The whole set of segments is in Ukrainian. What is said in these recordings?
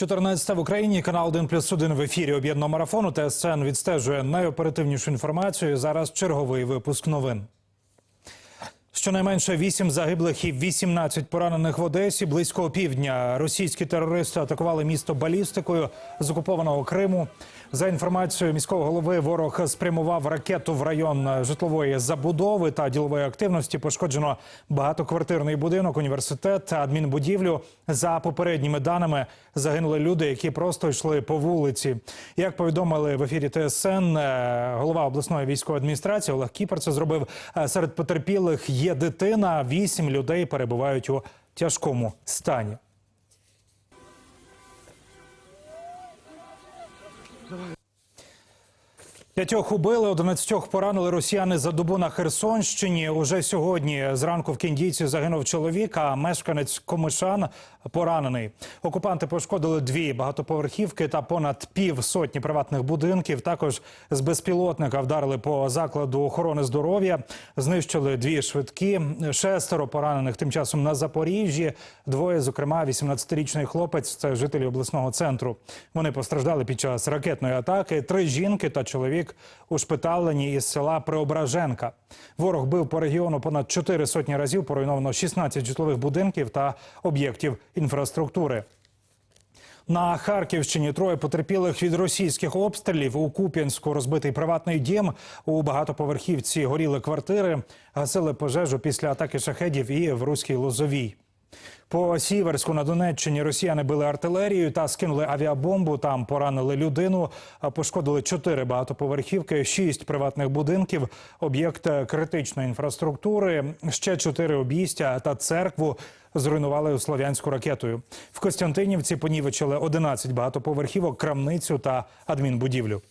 14 в Україні канал 1 плюс 1 в ефірі об'єднаного марафону. ТСН відстежує найоперативнішу інформацію. Зараз черговий випуск новин. Щонайменше 8 загиблих і 18 поранених в Одесі. Близько півдня російські терористи атакували місто балістикою з окупованого Криму. За інформацією міського голови, ворог спрямував ракету в район житлової забудови та ділової активності. Пошкоджено багатоквартирний будинок, університет, адмінбудівлю. За попередніми даними загинули люди, які просто йшли по вулиці. Як повідомили в ефірі ТСН, е, голова обласної військової адміністрації Олег Кіпер це зробив Е, серед потерпілих. Є дитина. Вісім людей перебувають у тяжкому стані. П'ятьох убили, одинадцятьох поранили росіяни за добу на Херсонщині. Уже сьогодні зранку в Кіндійці загинув чоловік, а мешканець Комишан поранений. Окупанти пошкодили дві багатоповерхівки та понад пів сотні приватних будинків. Також з безпілотника вдарили по закладу охорони здоров'я, знищили дві швидкі. Шестеро поранених тим часом на Запоріжжі. Двоє, зокрема, 18-річний хлопець, це жителі обласного центру. Вони постраждали під час ракетної атаки. Три жінки та чоловік ушпиталені із села Преображенка. Ворог бив по регіону понад чотири сотні разів. Поруйновано 16 житлових будинків та об'єктів інфраструктури. На Харківщині троє потерпілих від російських обстрілів. У Куп'янську розбитий приватний дім. У багатоповерхівці горіли квартири, гасили пожежу після атаки шахедів і в Руській Лозовій. По Сіверську на Донеччині росіяни били артилерією та скинули авіабомбу. Там поранили людину, пошкодили чотири багатоповерхівки, шість приватних будинків, об'єкт критичної інфраструктури, ще чотири обійстя та церкву. Зруйнували слов'янську ракетою. В Костянтинівці понівечили 11 багатоповерхівок, крамницю та адмінбудівлю.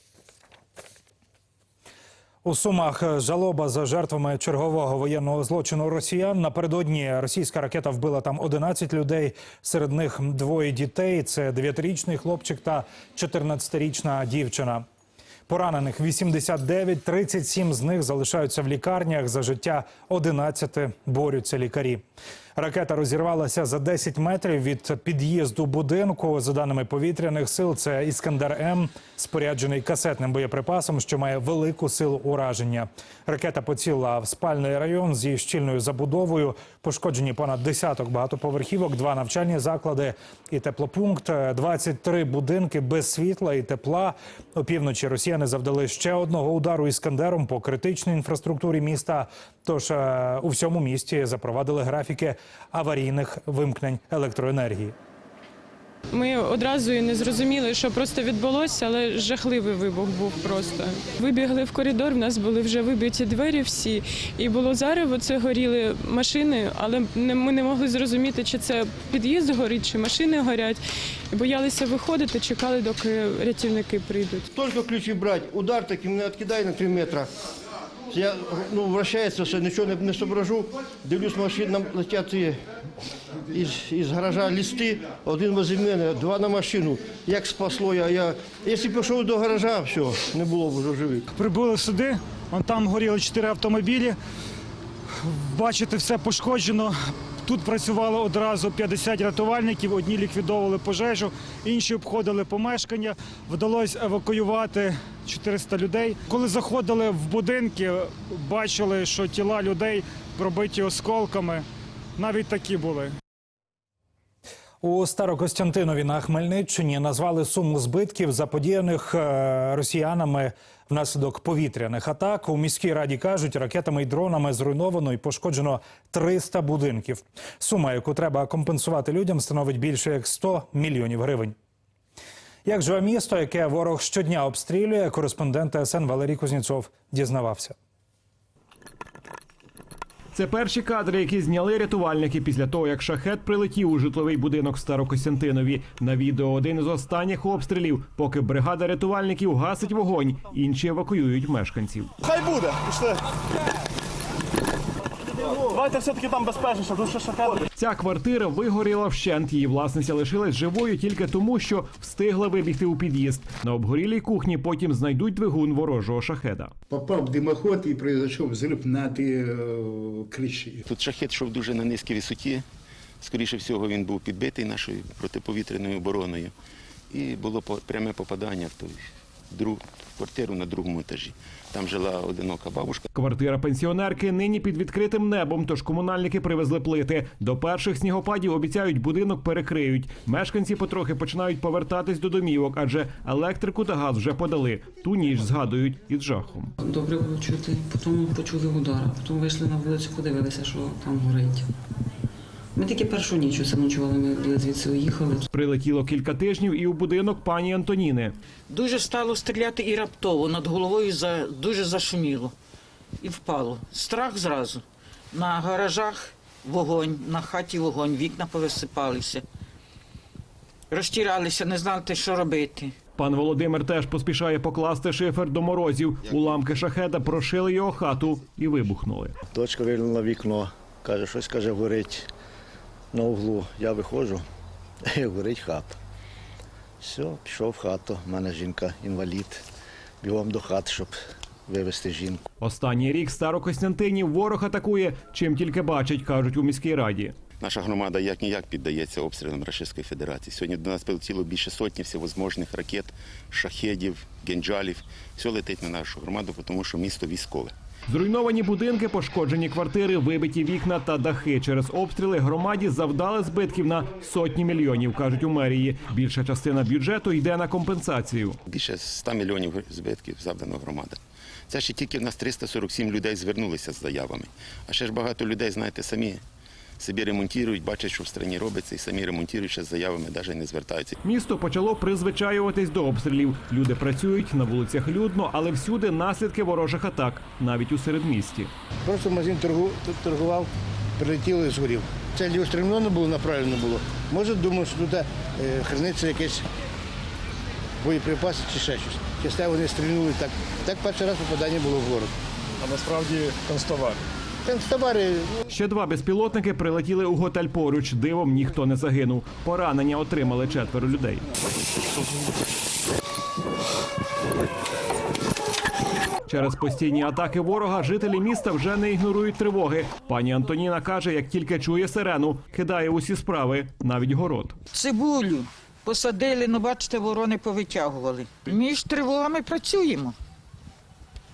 У Сумах жалоба за жертвами чергового воєнного злочину росіян. Напередодні російська ракета вбила там 11 людей. Серед них двоє дітей. Це 9-річний хлопчик та 14-річна дівчина. Поранених 89, 37 з них залишаються в лікарнях. За життя 11 борються лікарі. Ракета розірвалася за 10 метрів від під'їзду будинку. За даними повітряних сил, це Іскандер М, споряджений касетним боєприпасом, що має велику силу ураження. Ракета поцілила в спальний район зі щільною забудовою. Пошкоджені понад десяток багатоповерхівок, два навчальні заклади і теплопункт. 23 будинки без світла і тепла. Опівночі росіяни завдали ще одного удару іскандером по критичній інфраструктурі міста. Тож е, у всьому місті запровадили графіки аварійних вимкнень електроенергії. Ми одразу і не зрозуміли, що просто відбулося, але жахливий вибух був просто. Вибігли в коридор, в нас були вже вибиті двері всі, і було зарево, це горіли машини, але ми не могли зрозуміти, чи це під'їзд горить, чи машини горять. Боялися виходити, чекали, доки рятівники прийдуть. Только ключи брать, удар таким не откидай на 3 метра. Я ну, вращається все, нічого не, не соображу. Дивлюсь, машинам летять із, із гаража листи, один возле мене, два на машину. Як спасло я, я. Якщо пішов до гаража, все, не було б вже живих. Прибули сюди, вон там горіли чотири автомобілі. Бачите, все пошкоджено. Тут працювало одразу 50 рятувальників, одні ліквідовували пожежу, інші обходили помешкання. Вдалося евакуювати 400 людей. Коли заходили в будинки, бачили, що тіла людей пробиті осколками. Навіть такі були. У Старокостянтинові на Хмельниччині назвали суму збитків заподіяних е, росіянами внаслідок повітряних атак. У міській раді кажуть, ракетами і дронами зруйновано і пошкоджено 300 будинків. Сума, яку треба компенсувати людям, становить більше як 100 мільйонів гривень. Як живе місто, яке ворог щодня обстрілює, кореспондент ТСН Валерій Кузнєцов дізнавався. Це перші кадри, які зняли рятувальники після того, як шахет прилетів у житловий будинок в Старокостянтинові. На відео один із останніх обстрілів, поки бригада рятувальників гасить вогонь, інші евакуюють мешканців. Хай буде, пішли. Давайте все-таки там безпечніше, тут ще шахеди. Ця квартира вигоріла вщент. Її власниця лишилась живою тільки тому, що встигла вибігти у під'їзд. На обгорілій кухні потім знайдуть двигун ворожого шахеда. Попав димоход і произошов взрив на тій е, криші. Тут шахет йшов дуже на низькій висоті, Скоріше всього, він був підбитий нашою протиповітряною обороною. І було по- пряме попадання в ту друг, квартиру на другому етажі. Там жила одинока бабушка. Квартира пенсіонерки нині під відкритим небом, тож комунальники привезли плити. До перших снігопадів обіцяють, будинок перекриють. Мешканці потрохи починають повертатись до домівок, адже електрику та газ вже подали. Ту ніч згадують із жахом. Добре було чути, потім почули удар, а потім вийшли на вулицю, подивилися, що там горить. Ми тільки першу ніч усе ночували, ми були звідси уїхали. Прилетіло кілька тижнів і у будинок пані Антоніни. Дуже стало стріляти і раптово над головою за, дуже зашуміло і впало. Страх зразу. На гаражах вогонь, на хаті вогонь, вікна повисипалися. Розтірялися, не знали, що робити. Пан Володимир теж поспішає покласти шифер до морозів. Уламки шахеда прошили його хату і вибухнули. Дочка виглянула в вікно, каже, щось каже, горить на углу. Я виходжу, і горить хата. Все, пішов в хату. У мене жінка інвалід. Бігом до хати, щоб вивезти жінку. Останній рік Старокостянтинів ворог атакує, чим тільки бачить, кажуть у міській раді. Наша громада як ніяк піддається обстрілам Російської Федерації. Сьогодні до нас прилетіло більше сотні всевозможних ракет, шахедів, генджалів. Все летить на нашу громаду, тому що місто військове. Зруйновані будинки, пошкоджені квартири, вибиті вікна та дахи. Через обстріли громаді завдали збитків на сотні мільйонів, кажуть у мерії. Більша частина бюджету йде на компенсацію. Більше 100 мільйонів збитків завдано громада. Це ще тільки в нас 347 людей звернулися з заявами. А ще ж багато людей, знаєте, самі собі ремонтують, бачать, що в країні робиться, і самі ремонтують ще з заявами, навіть не звертаються. Місто почало призвичаюватись до обстрілів. Люди працюють на вулицях людно, але всюди наслідки ворожих атак, навіть у середмісті. Просто магазин торгу, торгував, прилетіло і згорів. Це лівостремлено було, направлено було. Може, думав, що тут е, храниться якесь боєприпаси чи ще щось. Часто вони стрільнули так. Так перший раз попадання було в город. А насправді констовар. Ще два безпілотники прилетіли у готель поруч. Дивом ніхто не загинув. Поранення отримали четверо людей. Через постійні атаки ворога жителі міста вже не ігнорують тривоги. Пані Антоніна каже, як тільки чує сирену, кидає усі справи, навіть город. Цибулю посадили, ну бачите, ворони повитягували. Між тривогами працюємо.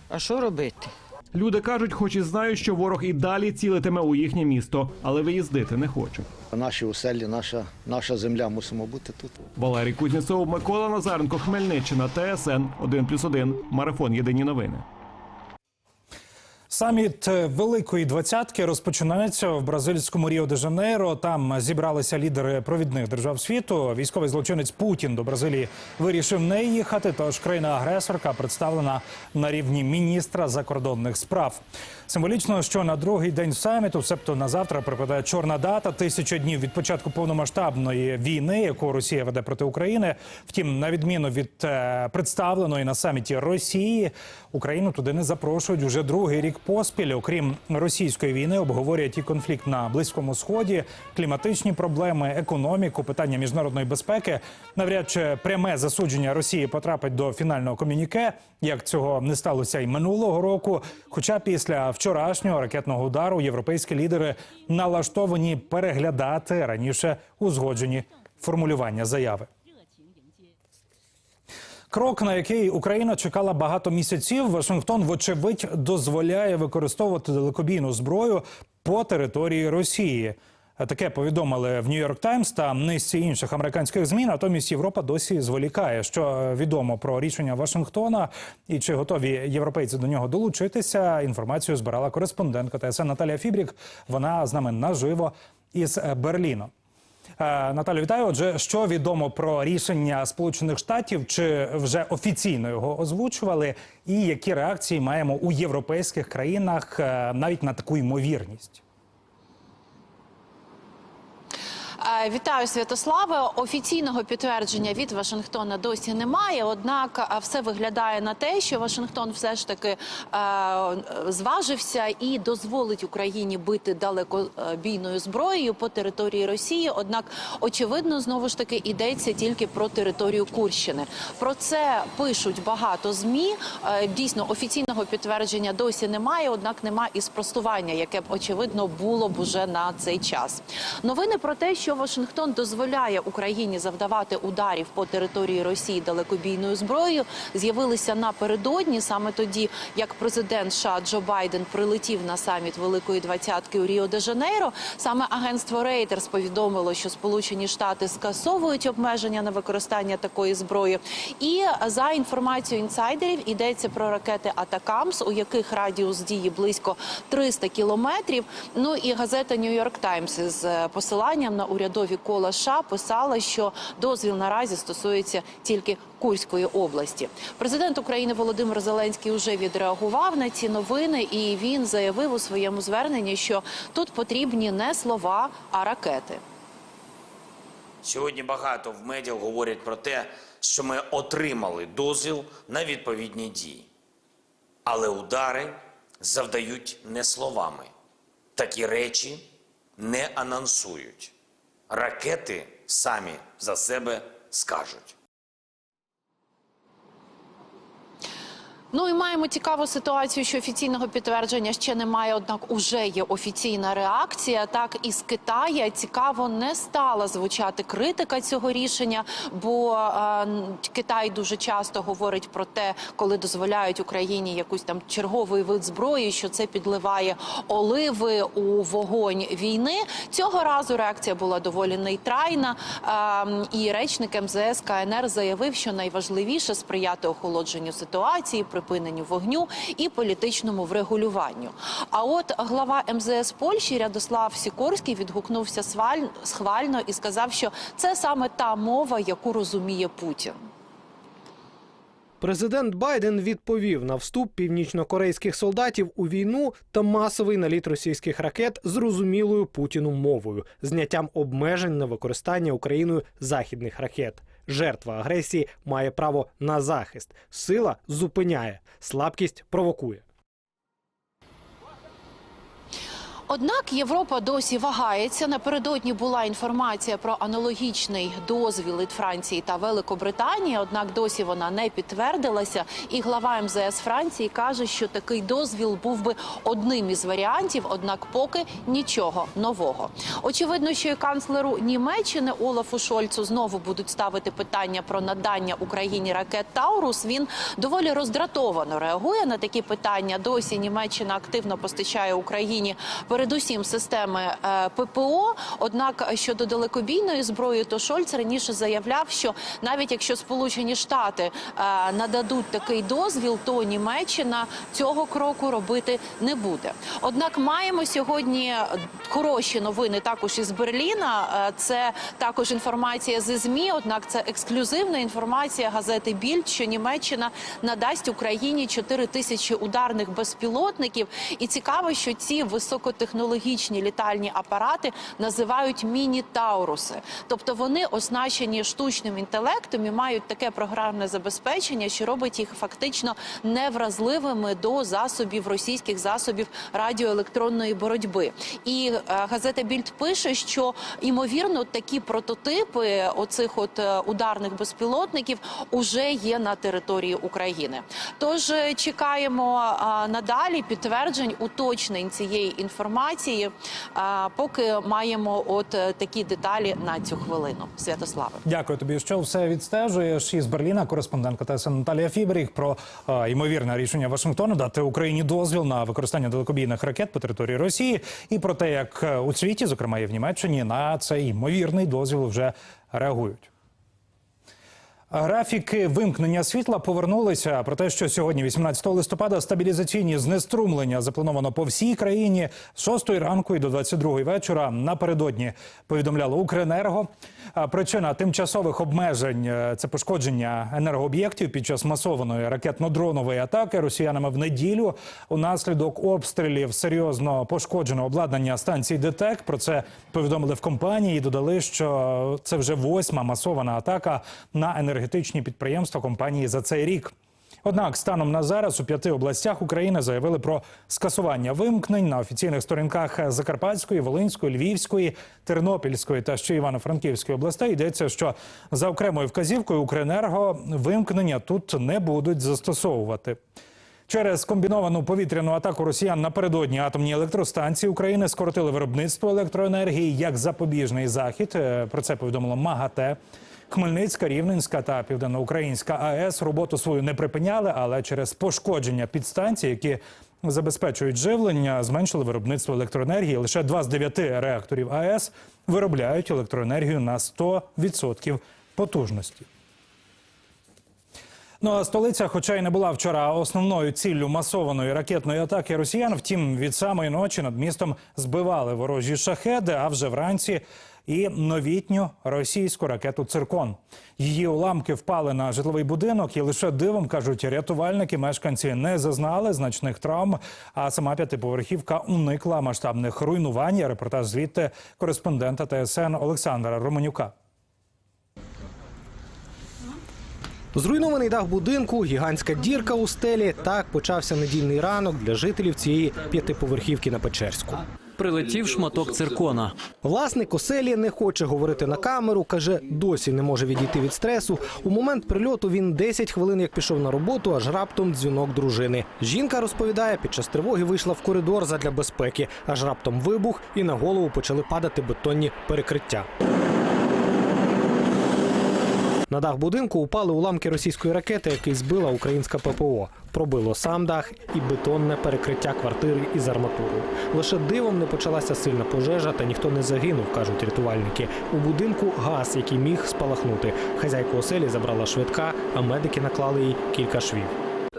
А що робити? Люди кажуть, хоч і знають, що ворог і далі цілитиме у їхнє місто, але виїздити не хочуть. Наші оселі, наша, наша земля мусимо бути тут. Валерій Кузнєцов, Микола Назаренко, Хмельниччина, ТСН 1+,1, Марафон. Єдині новини. Саміт Великої двадцятки розпочинається в бразильському Ріо де Жанейро. Там зібралися лідери провідних держав світу. Військовий злочинець Путін до Бразилії вирішив не їхати. Тож країна-агресорка представлена на рівні міністра закордонних справ. Символічно, що на другий день саміту, себто на завтра, припадає чорна дата тисяча днів від початку повномасштабної війни, яку Росія веде проти України. Втім, на відміну від е, представленої на саміті Росії, Україну туди не запрошують уже другий рік поспіль. Окрім російської війни, обговорюють і конфлікт на близькому сході, кліматичні проблеми, економіку, питання міжнародної безпеки. Навряд чи пряме засудження Росії потрапить до фінального комюніке, як цього не сталося й минулого року. Хоча після вчорашнього ракетного удару європейські лідери налаштовані переглядати раніше узгоджені формулювання заяви. Крок, на який Україна чекала багато місяців, Вашингтон, вочевидь, дозволяє використовувати далекобійну зброю по території Росії. Таке повідомили в Нью-Йорк Таймс та низці інших американських змін. Натомість Європа досі зволікає. Що відомо про рішення Вашингтона і чи готові європейці до нього долучитися? Інформацію збирала кореспондентка ТСН Наталія Фібрік. Вона з нами наживо із Берліну. Е, Наталю, вітаю. Отже, що відомо про рішення Сполучених Штатів? Чи вже офіційно його озвучували? І які реакції маємо у європейських країнах е, навіть на таку ймовірність? Е, Вітаю, Святославе. Офіційного підтвердження від Вашингтона досі немає. Однак е, все виглядає на те, що Вашингтон все ж таки е, зважився і дозволить Україні бити далекобійною зброєю по території Росії. Однак, очевидно, знову ж таки йдеться тільки про територію Курщини. Про це пишуть багато змі. Е, Дійсно, офіційного підтвердження досі немає. Однак немає і спростування, яке б очевидно було б уже на цей час. Новини про те, що Вашингтон дозволяє Україні завдавати ударів по території Росії далекобійною зброєю, з'явилися напередодні, саме тоді, як президент США Джо Байден прилетів на саміт Великої двадцятки у Ріо де Жанейро. Саме агентство Reuters повідомило, що Сполучені Штати скасовують обмеження на використання такої зброї. І за інформацією інсайдерів йдеться про ракети Атакамс, у яких радіус дії близько 300 кілометрів. Ну і газета York Times з е, посиланням на урядові кола США писала, що дозвіл наразі стосується тільки Курської області. Президент України Володимир Зеленський вже відреагував на ці новини, і він заявив у своєму зверненні, що тут потрібні не слова, а ракети. Сьогодні багато в медіа говорять про те, що ми отримали дозвіл на відповідні дії. Але удари завдають не словами. Такі речі не анонсують. Ракети самі за себе скажуть. Ну і маємо цікаву ситуацію, що офіційного підтвердження ще немає, однак уже є офіційна реакція. Так із Китая цікаво не стала звучати критика цього рішення, бо е, Китай дуже часто говорить про те, коли дозволяють Україні якусь там черговий вид зброї, що це підливає оливи у вогонь війни. Цього разу реакція була доволі нейтральна. Е, і речник МЗС КНР заявив, що найважливіше сприяти охолодженню ситуації, припиненню вогню і політичному врегулюванню. А от глава МЗС Польщі Рядослав Сікорський відгукнувся схвально і сказав, що це саме та мова, яку розуміє Путін. Президент Байден відповів на вступ північнокорейських солдатів у війну та масовий наліт російських ракет зрозумілою Путіну мовою, зняттям обмежень на використання Україною західних ракет. Жертва агресії має право на захист. Сила зупиняє, слабкість провокує. Однак Європа досі вагається. Напередодні була інформація про аналогічний дозвіл від Франції та Великобританії. Однак досі вона не підтвердилася. І глава МЗС Франції каже, що такий дозвіл був би одним із варіантів, однак поки нічого нового. Очевидно, що і канцлеру Німеччини Олафу Шольцу знову будуть ставити питання про надання Україні ракет Таурус. Він доволі роздратовано реагує на такі питання. Досі Німеччина активно постачає Україні передусім системи е, ППО. Однак щодо далекобійної зброї, то Шольц раніше заявляв, що навіть якщо Сполучені Штати е, нададуть такий дозвіл, то Німеччина цього кроку робити не буде. Однак маємо сьогодні хороші новини також із Берліна. Е, Це також інформація зі змі. Однак це ексклюзивна інформація газети Більд, що Німеччина надасть Україні 4 тисячі ударних безпілотників. І цікаво, що ці високотехнологічні літальні апарати називають міні-тауруси, тобто вони оснащені штучним інтелектом і мають таке програмне забезпечення, що робить їх фактично невразливими до засобів російських засобів радіоелектронної боротьби. І е, газета Більд пише, що ймовірно такі прототипи оцих от е, ударних безпілотників уже є на території України. Тож е, чекаємо надалі підтверджень, уточнень цієї інформації, а, поки маємо от е, такі деталі на цю хвилину. Святославе. Дякую тобі, що все відстежуєш із Берліна. Кореспондентка ТСН Наталія Фіберіг про е, ймовірне рішення Вашингтона дати Україні дозвіл на використання далекобійних ракет по території Росії, і про те, як е, у світі, зокрема і в Німеччині, на цей ймовірний дозвіл вже реагують. Графіки вимкнення світла повернулися. Про те, що сьогодні, 18 листопада, стабілізаційні знеструмлення заплановано по всій країні з 6 ранку і до 22 вечора. Напередодні повідомляло Укренерго. Причина тимчасових обмежень це пошкодження енергооб'єктів під час масованої ракетно-дронової атаки росіянами в неділю. Унаслідок обстрілів серйозно пошкоджено обладнання станції ДТЕК. Про це повідомили в компанії. і Додали, що це вже восьма масована атака на енергетичні підприємства компанії за цей рік. Однак, станом на зараз у п'яти областях України заявили про скасування вимкнень на офіційних сторінках Закарпатської, Волинської, Львівської, Тернопільської та ще Івано-Франківської областей йдеться, що за окремою вказівкою Укренерго вимкнення тут не будуть застосовувати. Через комбіновану повітряну атаку росіян напередодні атомні електростанції України скоротили виробництво електроенергії як запобіжний захід. Е, Про це повідомило МАГАТЕ. Хмельницька, Рівненська та Південноукраїнська АЕС роботу свою не припиняли, але через пошкодження підстанцій, які забезпечують живлення, зменшили виробництво електроенергії. Лише два з дев'яти реакторів АЕС виробляють електроенергію на 100% потужності. Ну а столиця, хоча й не була вчора основною ціллю масованої ракетної атаки росіян, втім від самої ночі над містом збивали ворожі шахеди, а вже вранці і новітню російську ракету Циркон. Її уламки впали на житловий будинок, і лише дивом кажуть, рятувальники мешканці не зазнали значних травм. А сама п'ятиповерхівка уникла масштабних руйнувань. Репортаж звідти кореспондента ТСН Олександра Романюка. Зруйнований дах будинку, гігантська дірка у стелі. Так почався недільний ранок для жителів цієї п'ятиповерхівки на Печерську. Прилетів шматок циркона. Власник оселі не хоче говорити на камеру. каже, досі не може відійти від стресу. У момент прильоту він 10 хвилин як пішов на роботу, аж раптом дзвінок дружини. Жінка розповідає, під час тривоги вийшла в коридор задля безпеки. Аж раптом вибух, і на голову почали падати бетонні перекриття. На дах будинку упали уламки російської ракети, який збила українська ППО. Пробило сам дах і бетонне перекриття квартири із арматурою. Лише дивом не почалася сильна пожежа, та ніхто не загинув, кажуть рятувальники. У будинку газ, який міг спалахнути. Хазяйку оселі забрала швидка, а медики наклали їй кілька швів.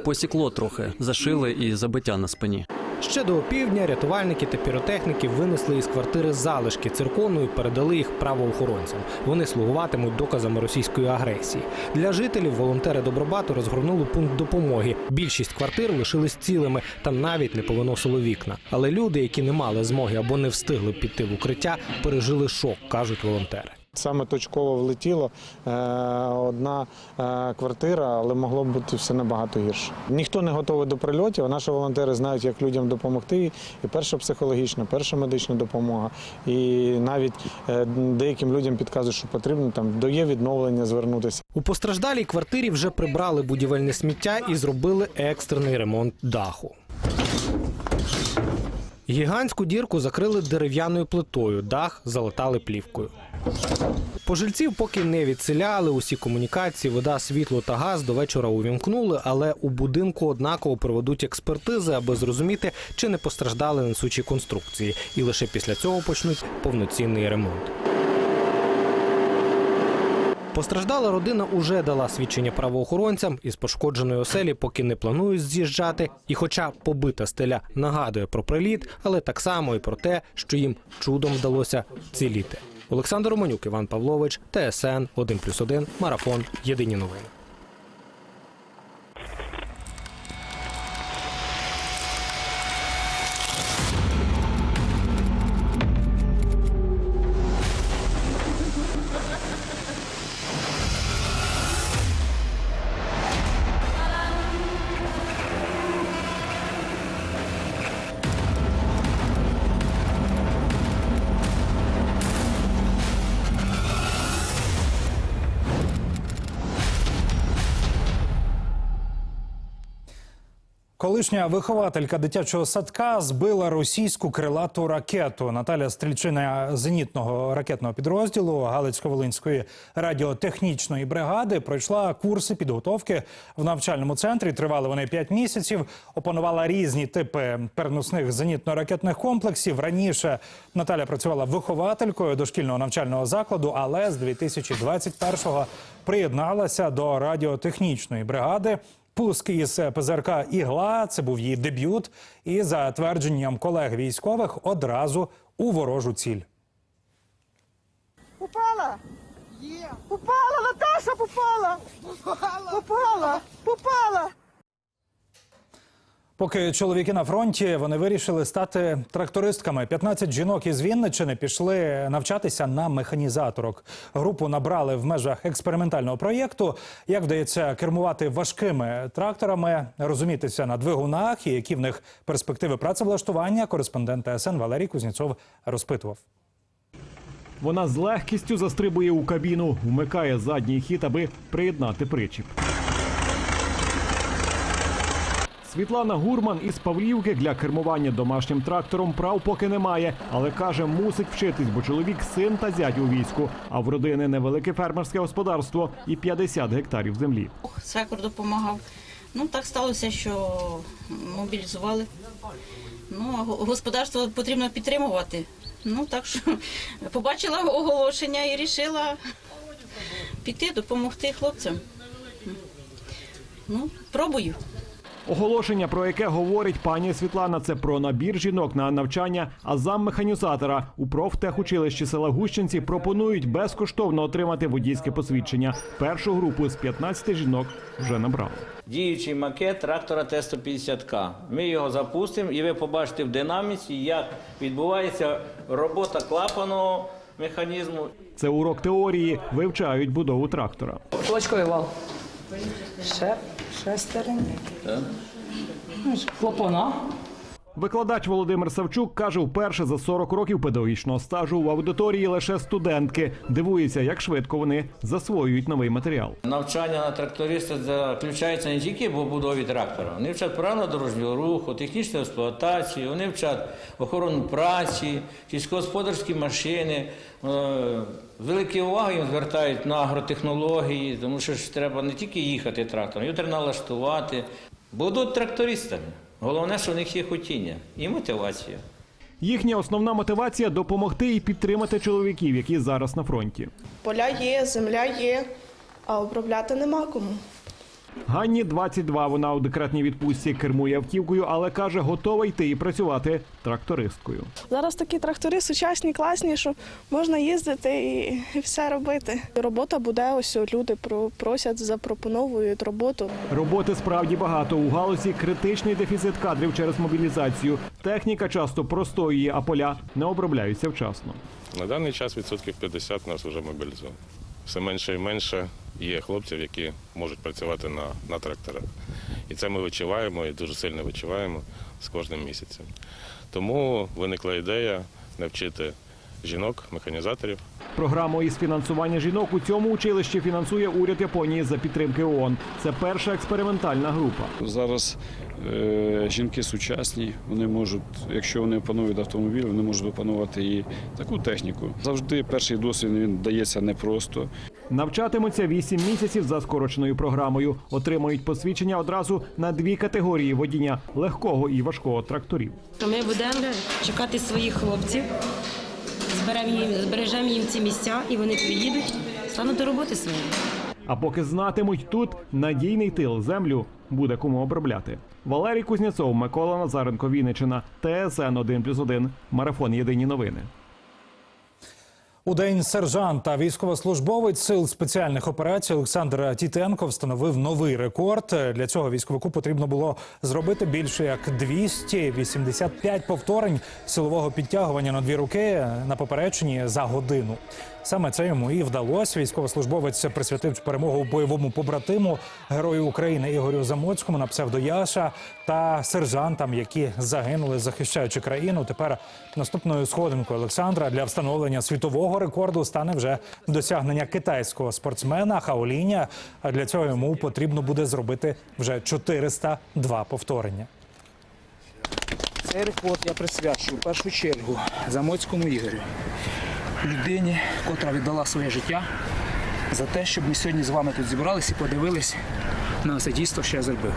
Посікло трохи, зашили і забиття на спині. Ще до опівдня рятувальники та піротехніки винесли із квартири залишки циркону і передали їх правоохоронцям. Вони слугуватимуть доказами російської агресії. Для жителів волонтери Добробату розгорнули пункт допомоги. Більшість квартир лишились цілими, там навіть не повиносило вікна. Але люди, які не мали змоги або не встигли піти в укриття, пережили шок, кажуть волонтери. Саме точково влетіло е, одна е, квартира, але могло б бути все набагато гірше. Ніхто не готовий до прильотів. а Наші волонтери знають, як людям допомогти. І перша психологічна, перша медична допомога. І навіть е, деяким людям підказують, що потрібно там до є відновлення звернутися. У постраждалій квартирі вже прибрали будівельне сміття і зробили екстрений ремонт даху. Гігантську дірку закрили дерев'яною плитою, дах залатали плівкою. Пожильців поки не відселяли. Усі комунікації, вода, світло та газ до вечора увімкнули, але у будинку однаково проведуть експертизи, аби зрозуміти, чи не постраждали несучі конструкції. І лише після цього почнуть повноцінний ремонт. Постраждала родина уже дала свідчення правоохоронцям із пошкодженої оселі, поки не планують з'їжджати. І, хоча побита стеля нагадує про приліт, але так само і про те, що їм чудом вдалося ціліти. Олександр Романюк, Іван Павлович, ТСН 1+,1, Марафон. Єдині новини. Колишня вихователька дитячого садка збила російську крилату ракету. Наталя Стрільчина зенітного ракетного підрозділу Галицько-Волинської радіотехнічної бригади пройшла курси підготовки в навчальному центрі. Тривали вони 5 місяців. Опанувала різні типи переносних зенітно-ракетних комплексів. Раніше Наталя працювала вихователькою дошкільного навчального закладу, але з 2021-го приєдналася до радіотехнічної бригади. Пуск із ПЗРК Ігла це був її дебют, і за твердженням колег військових одразу у ворожу ціль. Упала! Є. Упала! Наташа, попала. Попала. Попала. Попала. Поки чоловіки на фронті вони вирішили стати трактористками. 15 жінок із Вінниччини пішли навчатися на механізаторок. Групу набрали в межах експериментального проєкту. Як вдається кермувати важкими тракторами, розумітися на двигунах і які в них перспективи працевлаштування. Кореспондент ТСН Валерій Кузнєцов розпитував. Вона з легкістю застрибує у кабіну, вмикає задній хід, аби приєднати причіп. Світлана Гурман із Павлівки для кермування домашнім трактором прав поки немає, але каже, мусить вчитись, бо чоловік син та зять у війську. А в родини невелике фермерське господарство і 50 гектарів землі. Свекор допомагав. Ну так сталося, що мобілізували. Ну, господарство потрібно підтримувати. Ну так що побачила оголошення і вирішила піти, допомогти хлопцям. Ну, пробую. Оголошення, про яке говорить пані Світлана, це про набір жінок на навчання, а заммеханізатора у профтехучилищі села Гущенці пропонують безкоштовно отримати водійське посвідчення. Першу групу з 15 жінок вже набрали. Діючий макет трактора Т-150К. Ми його запустимо і ви побачите в динаміці, як відбувається робота клапаного механізму. Це урок теорії, вивчають будову трактора. Кулачковий вал. Ще, шестерень. Клапана. Викладач Володимир Савчук каже, вперше за 40 років педагогічного стажу в аудиторії лише студентки. Дивується, як швидко вони засвоюють новий матеріал. Навчання на тракториста заключається не тільки в побудові трактора. Вони вчать правила дорожнього руху, технічну експлуатацію, вони вчать охорону праці, сільськогосподарські машини. Е, Великі уваги їм звертають на агротехнології, тому що ж треба не тільки їхати трактором, його треба налаштувати. Будуть трактористами. Головне, що в них є хотіння і мотивація. Їхня основна мотивація допомогти і підтримати чоловіків, які зараз на фронті. Поля є, земля є, а обробляти нема кому. Ганні 22, Вона у декретній відпустці кермує автівкою, але каже, готова йти і працювати трактористкою. Зараз такі трактори сучасні, класні, що можна їздити і, все робити. Робота буде, ось люди про- просять, запропоновують роботу. Роботи справді багато. У галузі критичний дефіцит кадрів через мобілізацію. Техніка часто простоює, а поля не обробляються вчасно. На даний час відсотків 50 нас вже мобілізовано. Все менше і менше є хлопців, які можуть працювати на, на тракторах. І це ми відчуваємо і дуже сильно відчуваємо з кожним місяцем. Тому виникла ідея навчити жінок, механізаторів Програму із фінансування жінок у цьому училищі фінансує уряд Японії за підтримки ООН. Це перша експериментальна група. Зараз жінки сучасні, вони можуть, якщо вони опанують автомобіль, вони можуть опанувати і таку техніку. Завжди перший досвід він дається непросто. Навчатимуться 8 місяців за скороченою програмою. Отримають посвідчення одразу на дві категорії водіння легкого і важкого тракторів. Ми будемо чекати своїх хлопців, зберемо їм, збережемо їм ці місця, і вони приїдуть, стануть до роботи своєї. А поки знатимуть тут надійний тил землю буде кому обробляти. Валерій Кузнєцов, Микола Назаренко, Вінниччина, ТСН 1+,1, Марафон Єдині новини. У день сержанта військовослужбовець сил спеціальних операцій Олександр Тітенко встановив новий рекорд. Для цього військовику потрібно було зробити більше як 285 повторень силового підтягування на дві руки на поперечині за годину. Саме це йому і вдалося. Військовослужбовець присвятив перемогу бойовому побратиму герою України Ігорю Замоцькому на псевдо Яша та сержантам, які загинули, захищаючи країну. Тепер наступною сходинкою Олександра для встановлення світового рекорду стане вже досягнення китайського спортсмена Хаоліня. А для цього йому потрібно буде зробити вже 402 повторення. Цей рекорд я присвячую в першу чергу Замоцькому Ігорю, людині, котра віддала своє життя за те, щоб ми сьогодні з вами тут зібралися і подивились на це дійство, що я зробив.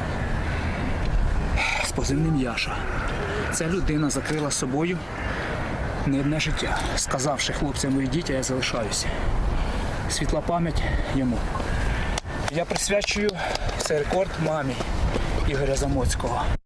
З позивним Яша. Ця людина закрила собою не одне життя, сказавши хлопцям, йдіть, а я залишаюся. Світла пам'ять йому. Я присвячую цей рекорд мамі Ігоря Замоцького.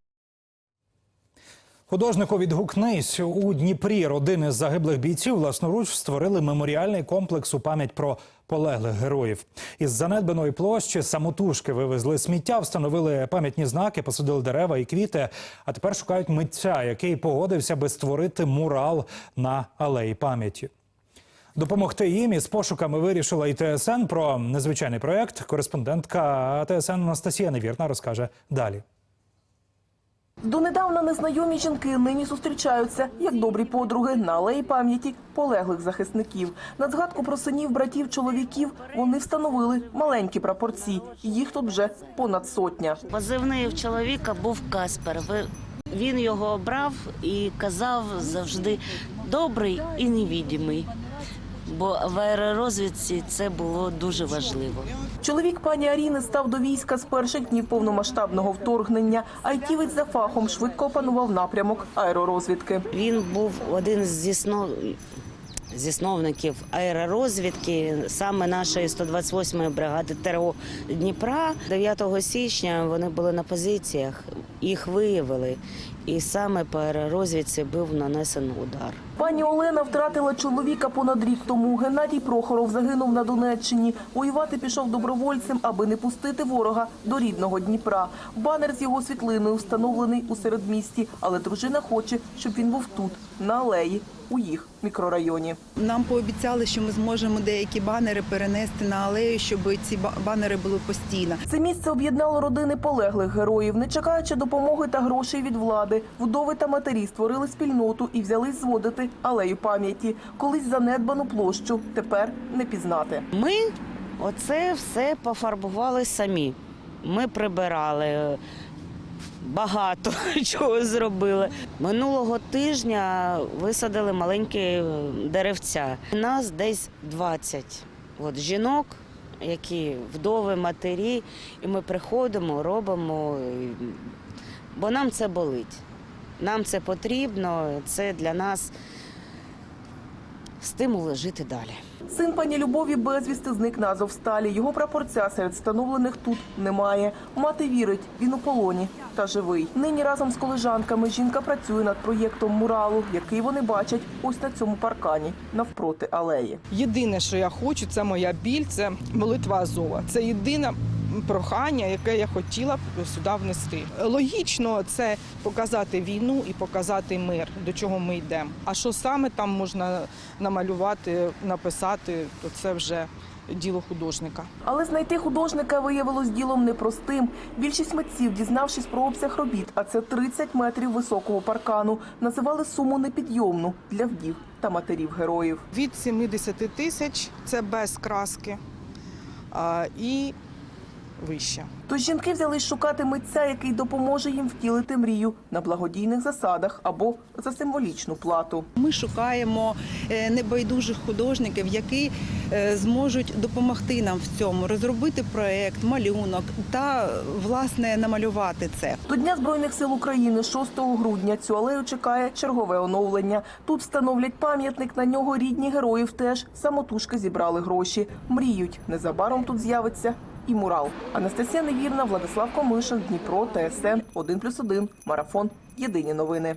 Художнику відгукнись у Дніпрі родини загиблих бійців власноруч створили меморіальний комплекс у пам'ять про полеглих героїв. Із занедбаної площі самотужки вивезли сміття, встановили пам'ятні знаки, посадили дерева і квіти. А тепер шукають митця, який погодився би створити мурал на алеї пам'яті. Допомогти їм із пошуками вирішила і ТСН про незвичайний проект. Кореспондентка ТСН Анастасія Невірна розкаже далі. Донедавна незнайомі жінки нині зустрічаються як добрі подруги на алеї пам'яті полеглих захисників. На згадку про синів, братів, чоловіків вони встановили маленькі прапорці. Їх тут вже понад сотня. Позивний в чоловіка був Каспер. Він його обрав і казав завжди добрий і невідімий. Бо в аеророзвідці це було дуже важливо. Чоловік пані Аріни став до війська з перших днів повномасштабного вторгнення. Айтівець за фахом швидко опанував напрямок аеророзвідки. Він був один з зіснов... зісновників аеророзвідки, саме нашої 128-ї бригади ТРО Дніпра. 9 січня вони були на позиціях, їх виявили, і саме по аеророзвідці був нанесений удар. Пані Олена втратила чоловіка понад рік тому. Геннадій Прохоров загинув на Донеччині. Воювати пішов добровольцем, аби не пустити ворога до рідного Дніпра. Банер з його світлиною встановлений у середмісті, але дружина хоче, щоб він був тут, на алеї, у їх мікрорайоні. Нам пообіцяли, що ми зможемо деякі банери перенести на алею, щоб ці банери були постійно. Це місце об'єднало родини полеглих героїв. Не чекаючи допомоги та грошей від влади, вдови та матері створили спільноту і взялись зводити алею пам'яті. Колись занедбану площу, тепер не пізнати. Ми оце все пофарбували самі. Ми прибирали. Багато чого зробили. Минулого тижня висадили маленькі деревця. Нас десь 20 от, жінок, які вдови, матері, і ми приходимо, робимо, бо нам це болить. Нам це потрібно, це для нас стимули жити далі. Син пані Любові безвісти зник на Азовсталі. Його прапорця серед встановлених тут немає. Мати вірить, він у полоні та живий. Нині разом з колежанками жінка працює над проєктом муралу, який вони бачать ось на цьому паркані навпроти алеї. Єдине, що я хочу, це моя біль, це молитва Азова. Це єдине прохання, яке я хотіла б сюди внести. Логічно це показати війну і показати мир, до чого ми йдемо. А що саме там можна намалювати, написати, то це вже діло художника. Але знайти художника виявилось ділом непростим. Більшість митців, дізнавшись про обсяг робіт, а це 30 метрів високого паркану, називали суму непідйомну для вдів та матерів героїв. Від 70 тисяч це без краски і вище. Тож жінки взялись шукати митця, який допоможе їм втілити мрію на благодійних засадах або за символічну плату. Ми шукаємо е, небайдужих художників, які е, зможуть допомогти нам в цьому, розробити проект, малюнок та власне намалювати це. До Дня Збройних сил України 6 грудня цю алею чекає чергове оновлення. Тут встановлять пам'ятник на нього рідні героїв теж самотужки зібрали гроші. Мріють. Незабаром тут з'явиться і мурал. Анастасія Невірна, Владислав Комишин, Дніпро, ТСН 1+,1, Марафон. Єдині новини.